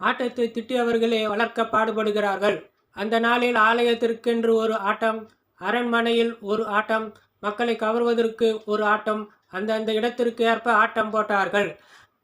ஆட்டத்தை திட்டியவர்களே வளர்க்க பாடுபடுகிறார்கள். அந்த நாளில் ஆலயத்திற்கென்று ஒரு ஆட்டம் அரண்மனையில் ஒரு ஆட்டம் மக்களை கவர்வதற்கு ஒரு ஆட்டம் அந்தந்த இடத்திற்கு ஏற்ப ஆட்டம் போட்டார்கள்.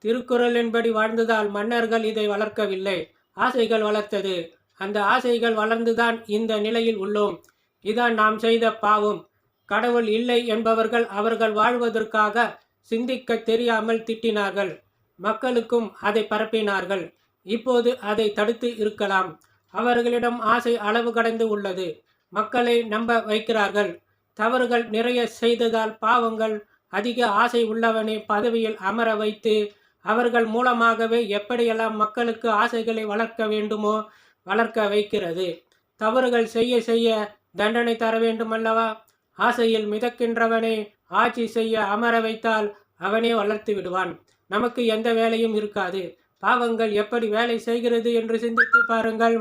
திருக்குறளின்படி வாழ்ந்ததால் மன்னர்கள் இதை வளர்க்கவில்லை. ஆசைகள் வளர்த்தது. அந்த ஆசைகள் வளர்ந்துதான் இந்த நிலையில் உள்ளோம். இதான் நாம் செய்த பாவம். கடவுள் இல்லை என்பவர்கள் அவர்கள் வாழ்வதற்காக சிந்திக்க தெரியாமல் திட்டினார்கள். மக்களுக்கும் அதை பரப்பினார்கள். இப்போது அதை தடுத்து இருக்கலாம். அவர்களிடம் ஆசை அளவு கடந்து உள்ளது. மக்களை நம்ப வைக்கிறார்கள். தவறுகள் நிறைய செய்ததால் பாவங்கள் அதிக ஆசை உள்ளவனை பதவியில் அமர வைத்து அவர்கள் மூலமாகவே எப்படியெல்லாம் மக்களுக்கு ஆசைகளை வளர்க்க வேண்டுமோ வளர்க்க வைக்கிறது. தவறுகள் செய்ய செய்ய தண்டனை தர வேண்டுமல்லவா? ஆசையில் மிதக்கின்றவனை ஆட்சி செய்ய அமர வைத்தால் அவனே வளர்த்து விடுவான். நமக்கு எந்த வேலையும் இருக்காது. பாவங்கள் எப்படி வேலை செய்கிறது என்று சிந்தித்து பாருங்கள்.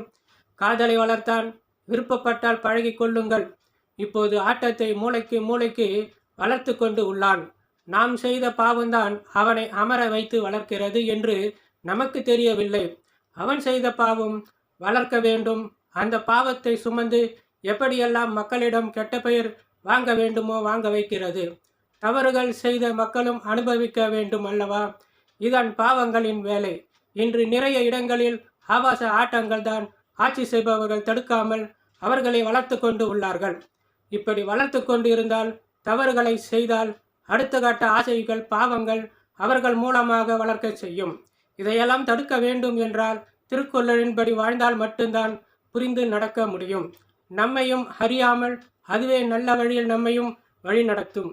காதலை வளர்த்தான் விருப்பப்பட்டால் பழகி கொள்ளுங்கள். இப்போது ஆட்டத்தை மூளைக்கு மூளைக்கு வளர்த்து கொண்டு உள்ளான். நாம் செய்த பாவம்தான் அவனை அமர வைத்து வளர்க்கிறது என்று நமக்கு தெரியவில்லை. அவன் செய்த பாவம் வளர்க்க வேண்டும். அந்த பாவத்தை சுமந்து எப்படியெல்லாம் மக்களிடம் கெட்ட பெயர் வாங்க வேண்டுமோ வாங்க வைக்கிறது. தவறுகள் செய்த மக்களும் அனுபவிக்க வேண்டும் அல்லவா? இதன் பாவங்களின் வேலை. இன்று நிறைய இடங்களில் ஆபாச ஆட்டங்கள் தான் ஆட்சி செய்பவர்கள் தடுக்காமல் அவர்களை வளர்த்து கொண்டு உள்ளார்கள். இப்படி வளர்த்து கொண்டு இருந்தால் தவறுகளை செய்தால் அடுத்த கட்ட ஆசைகள் பாவங்கள் அவர்கள் மூலமாக வளர்க்க செய்யும். இதையெல்லாம் தடுக்க வேண்டும் என்றால் திருக்குறளின்படி வாழ்ந்தால் மட்டும்தான் புரிந்து நடக்க முடியும். நம்மையும் அறியாமல் அதுவே நல்ல வழியில் நம்மையும் வழி நடத்தும்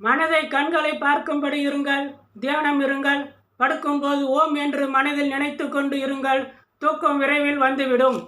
மனதை கண்களை பார்க்கும்படி இருங்கள் தியானம் இருங்கள் படுக்கும்போது ஓம் என்று மனதில் நினைத்து கொண்டு இருங்கள். தூக்கம் விரைவில் வந்துவிடும்.